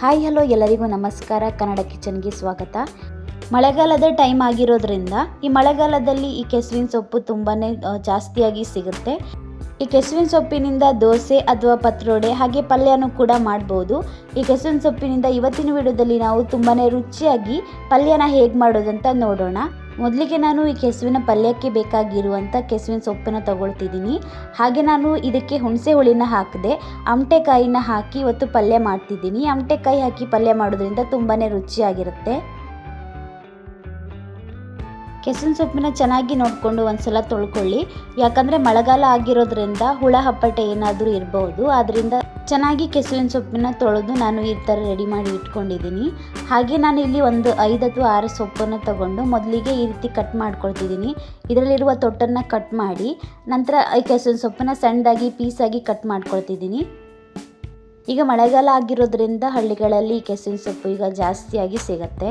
Hi, hello, ಎಲ್ಲರಿಗೂ ನಮಸ್ಕಾರ. ಕನ್ನಡ ಕಿಚನ್ಗೆ ಸ್ವಾಗತ. ಮಳೆಗಾಲದ ಟೈಮ್ ಆಗಿರೋದ್ರಿಂದ ಈ ಮಳೆಗಾಲದಲ್ಲಿ ಈ ಕೆಸುವಿನ ಸೊಪ್ಪು ತುಂಬಾ ಜಾಸ್ತಿಯಾಗಿ ಸಿಗುತ್ತೆ. ಈ ಕೆಸುವಿನ ಸೊಪ್ಪಿನಿಂದ ದೋಸೆ ಅಥವಾ ಪತ್ರೊಡೆ ಹಾಗೆ ಪಲ್ಯನೂ ಕೂಡ ಮಾಡ್ಬೋದು. ಈ ಕೆಸುವಿನ ಸೊಪ್ಪಿನಿಂದ ಇವತ್ತಿನ ವಿಡಿಯೋದಲ್ಲಿ ನಾವು ತುಂಬಾ ರುಚಿಯಾಗಿ ಪಲ್ಯನ ಹೇಗೆ ಮಾಡೋದಂತ ನೋಡೋಣ. ಮೊದಲಿಗೆ ನಾನು ಈ ಕೆಸುವಿನ ಪಲ್ಯಕ್ಕೆ ಬೇಕಾಗಿರುವಂಥ ಕೆಸುವಿನ ಸೊಪ್ಪನ್ನು ತಗೊಳ್ತಿದ್ದೀನಿ. ಹಾಗೆ ನಾನು ಇದಕ್ಕೆ ಹುಣಸೆ ಹುಳಿನ ಹಾಕಿದೆ ಅಮಟೆಕಾಯಿನ ಹಾಕಿ ಇವತ್ತು ಪಲ್ಯ ಮಾಡ್ತಿದ್ದೀನಿ. ಅಮಟೆಕಾಯಿ ಹಾಕಿ ಪಲ್ಯ ಮಾಡೋದ್ರಿಂದ ತುಂಬಾ ರುಚಿಯಾಗಿರುತ್ತೆ. ಕೆಸುವಿನ ಸೊಪ್ಪನ್ನು ಚೆನ್ನಾಗಿ ನೋಡಿಕೊಂಡು ಒಂದ್ಸಲ ತೊಳ್ಕೊಳ್ಳಿ. ಯಾಕಂದರೆ ಮಳೆಗಾಲ ಆಗಿರೋದ್ರಿಂದ ಹುಳ ಹಪ್ಪಟೆ ಏನಾದರೂ ಇರಬಹುದು ಆದ್ದರಿಂದ ಚೆನ್ನಾಗಿ ಕೆಸುವಿನ ಸೊಪ್ಪನ್ನು ತೊಳೆದು ನಾನು ಈ ಥರ ರೆಡಿ ಮಾಡಿ ಇಟ್ಕೊಂಡಿದ್ದೀನಿ. ಹಾಗೆ ನಾನು ಇಲ್ಲಿ ಒಂದು ಐದು ಅಥವಾ ಆರು ಸೊಪ್ಪನ್ನು ತಗೊಂಡು ಮೊದಲಿಗೆ ಈ ರೀತಿ ಕಟ್ ಮಾಡ್ಕೊಳ್ತಿದ್ದೀನಿ. ಇದರಲ್ಲಿರುವ ತೊಟ್ಟನ್ನು ಕಟ್ ಮಾಡಿ ನಂತರ ಈ ಕೆಸುವಿನ ಸೊಪ್ಪನ್ನು ಸಣ್ಣದಾಗಿ ಪೀಸಾಗಿ ಕಟ್ ಮಾಡ್ಕೊಳ್ತಿದ್ದೀನಿ. ಈಗ ಮಳೆಗಾಲ ಆಗಿರೋದ್ರಿಂದ ಹಳ್ಳಿಗಳಲ್ಲಿ ಈ ಕೆಸುವಿನ ಸೊಪ್ಪು ಈಗ ಜಾಸ್ತಿಯಾಗಿ ಸಿಗತ್ತೆ.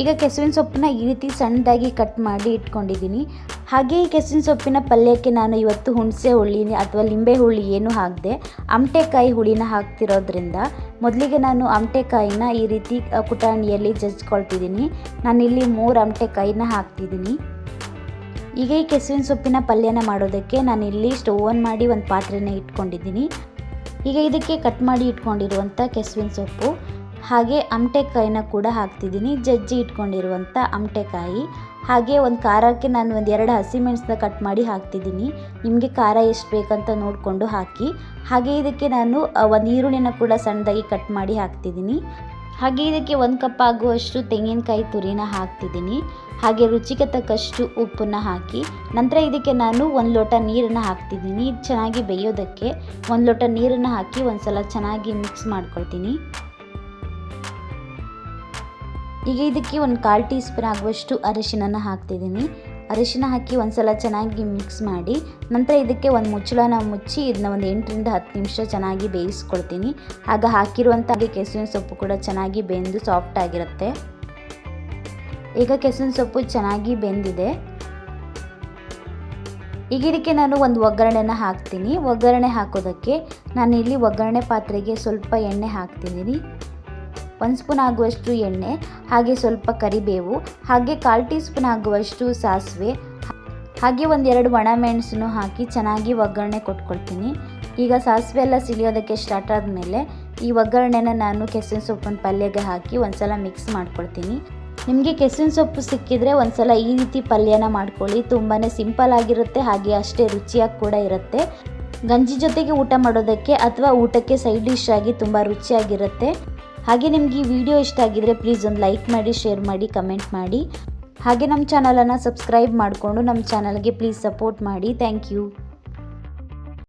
ಈಗ ಕೆಸುವಿನ ಸೊಪ್ಪನ್ನ ಈ ರೀತಿ ಸಣ್ಣದಾಗಿ ಕಟ್ ಮಾಡಿ ಇಟ್ಕೊಂಡಿದ್ದೀನಿ. ಹಾಗೆ ಈ ಕೆಸುವಿನ ಸೊಪ್ಪಿನ ಪಲ್ಯಕ್ಕೆ ನಾನು ಇವತ್ತು ಹುಣಸೆ ಹುಳಿ ಅಥವಾ ಲಿಂಬೆ ಹುಳಿ ಏನು ಹಾಕಿದೆ. ಅಮಟೆಕಾಯಿ ಹುಳಿನ ಹಾಕ್ತಿರೋದ್ರಿಂದ ಮೊದಲಿಗೆ ನಾನು ಅಮಟೆಕಾಯಿನ ಈ ರೀತಿ ಕುಟಾಣಿಯಲ್ಲಿ ಜಜ್ಕೊಳ್ತಿದ್ದೀನಿ. ನಾನಿಲ್ಲಿ ಮೂರು ಅಮಟೆಕಾಯಿನ ಹಾಕ್ತಿದ್ದೀನಿ. ಈಗ ಈ ಕೆಸುವಿನ ಸೊಪ್ಪಿನ ಪಲ್ಯನ ಮಾಡೋದಕ್ಕೆ ನಾನಿಲ್ಲಿ ಸ್ಟವ್ ಆನ್ ಮಾಡಿ ಒಂದು ಪಾತ್ರೆನ ಇಟ್ಕೊಂಡಿದ್ದೀನಿ. ಈಗ ಇದಕ್ಕೆ ಕಟ್ ಮಾಡಿ ಇಟ್ಕೊಂಡಿರುವಂಥ ಕೆಸುವಿನ ಸೊಪ್ಪು. ಹಾಗೆ ಅಮಟೆಕಾಯಿನ ಕೂಡ ಹಾಕ್ತಿದ್ದೀನಿ. ಜಜ್ಜಿ ಇಟ್ಕೊಂಡಿರುವಂಥ ಅಮಟೆಕಾಯಿ. ಹಾಗೆ ಒಂದು ಖಾರಕ್ಕೆ ನಾನು ಒಂದು ಎರಡು ಹಸಿಮೆಣಸನ್ನ ಕಟ್ ಮಾಡಿ ಹಾಕ್ತಿದ್ದೀನಿ. ನಿಮಗೆ ಖಾರ ಎಷ್ಟು ಬೇಕಂತ ನೋಡಿಕೊಂಡು ಹಾಕಿ. ಹಾಗೆ ಇದಕ್ಕೆ ನಾನು ಒಂದು ಈರುಳ್ಳಿನ ಕೂಡ ಸಣ್ಣದಾಗಿ ಕಟ್ ಮಾಡಿ ಹಾಕ್ತಿದ್ದೀನಿ. ಹಾಗೆ ಇದಕ್ಕೆ ಒಂದು ಕಪ್ ಆಗುವಷ್ಟು ತೆಂಗಿನಕಾಯಿ ತುರಿನ ಹಾಕ್ತಿದ್ದೀನಿ. ಹಾಗೆ ರುಚಿಗೆ ತಕ್ಕಷ್ಟು ಉಪ್ಪನ್ನು ಹಾಕಿ. ನಂತರ ಇದಕ್ಕೆ ನಾನು ಒಂದು ಲೋಟ ನೀರನ್ನು ಹಾಕ್ತಿದ್ದೀನಿ. ಚೆನ್ನಾಗಿ ಬೇಯೋದಕ್ಕೆ ಒಂದು ಲೋಟ ನೀರನ್ನು ಹಾಕಿ ಒಂದು ಸಲ ಚೆನ್ನಾಗಿ ಮಿಕ್ಸ್ ಮಾಡ್ಕೊಳ್ತೀನಿ. ಈಗ ಇದಕ್ಕೆ ಒಂದು ಕಾಲು ಟೀ ಸ್ಪೂನ್ ಆಗುವಷ್ಟು ಅರಿಶಿನ ಹಾಕ್ತಿದ್ದೀನಿ. ಅರಿಶಿನ ಹಾಕಿ ಒಂದು ಸಲ ಚೆನ್ನಾಗಿ ಮಿಕ್ಸ್ ಮಾಡಿ, ನಂತರ ಇದಕ್ಕೆ ಒಂದು ಮುಚ್ಚಳನ ಮುಚ್ಚಿ ಇದನ್ನ ಒಂದು ಎಂಟರಿಂದ ಹತ್ತು ನಿಮಿಷ ಚೆನ್ನಾಗಿ ಬೇಯಿಸ್ಕೊಳ್ತೀನಿ. ಆಗ ಹಾಕಿರುವಂಥ ಕೆಸುವಿನ ಸೊಪ್ಪು ಕೂಡ ಚೆನ್ನಾಗಿ ಬೆಂದು ಸಾಫ್ಟ್ ಆಗಿರುತ್ತೆ. ಈಗ ಕೆಸುವಿನ ಸೊಪ್ಪು ಚೆನ್ನಾಗಿ ಬೆಂದಿದೆ. ಈಗ ಇದಕ್ಕೆ ನಾನು ಒಂದು ಒಗ್ಗರಣೆನ ಹಾಕ್ತೀನಿ. ಒಗ್ಗರಣೆ ಹಾಕೋದಕ್ಕೆ ನಾನು ಇಲ್ಲಿ ಒಗ್ಗರಣೆ ಪಾತ್ರೆಗೆ ಸ್ವಲ್ಪ ಎಣ್ಣೆ ಹಾಕ್ತಿದ್ದೀನಿ. ಒಂದು ಸ್ಪೂನ್ ಆಗುವಷ್ಟು ಎಣ್ಣೆ, ಹಾಗೆ ಸ್ವಲ್ಪ ಕರಿಬೇವು, ಹಾಗೆ ಕಾಲು ಟೀ ಸ್ಪೂನ್ ಆಗುವಷ್ಟು ಸಾಸಿವೆ, ಹಾಗೆ ಒಂದೆರಡು ಒಣಮೆಣಸನ್ನು ಹಾಕಿ ಚೆನ್ನಾಗಿ ಒಗ್ಗರಣೆ ಕೊಟ್ಕೊಳ್ತೀನಿ. ಈಗ ಸಾಸಿವೆ ಎಲ್ಲ ಸಿಲಿಯೋದಕ್ಕೆ ಸ್ಟಾರ್ಟ್ ಆದಮೇಲೆ ಈ ಒಗ್ಗರಣೆನ ನಾನು ಕೆಸಿನ ಸೊಪ್ಪಿನ ಪಲ್ಯಗೆ ಹಾಕಿ ಒಂದ್ಸಲ ಮಿಕ್ಸ್ ಮಾಡ್ಕೊಳ್ತೀನಿ. ನಿಮಗೆ ಕೆಸಿನ ಸೊಪ್ಪು ಸಿಕ್ಕಿದ್ರೆ ಒಂದ್ಸಲ ಈ ರೀತಿ ಪಲ್ಯನ ಮಾಡ್ಕೊಳ್ಳಿ. ತುಂಬಾ ಸಿಂಪಲ್ ಆಗಿರುತ್ತೆ, ಹಾಗೆ ಅಷ್ಟೇ ರುಚಿಯಾಗಿ ಕೂಡ ಇರುತ್ತೆ. ಗಂಜಿ ಜೊತೆಗೆ ಊಟ ಮಾಡೋದಕ್ಕೆ ಅಥವಾ ಊಟಕ್ಕೆ ಸೈಡ್ ಡಿಶ್ ಆಗಿ ತುಂಬ ರುಚಿಯಾಗಿರುತ್ತೆ. ಹಾಗೆ ನಿಮ್ಗೆ ಈ ವಿಡಿಯೋ ಇಷ್ಟ ಆಗಿದ್ರೆ ಪ್ಲೀಸ್ ಒಂದು ಲೈಕ್ ಮಾಡಿ ಶೇರ್ ಮಾಡಿ ಕಮೆಂಟ್ ಮಾಡಿ. ಹಾಗೆ ನಮ್ಮ ಚಾನಲನ್ನು ಸಬ್ಸ್ಕ್ರೈಬ್ ಮಾಡಿಕೊಂಡು ನಮ್ಮ ಚಾನಲ್ಗೆ ಪ್ಲೀಸ್ ಸಪೋರ್ಟ್ ಮಾಡಿ. Thank you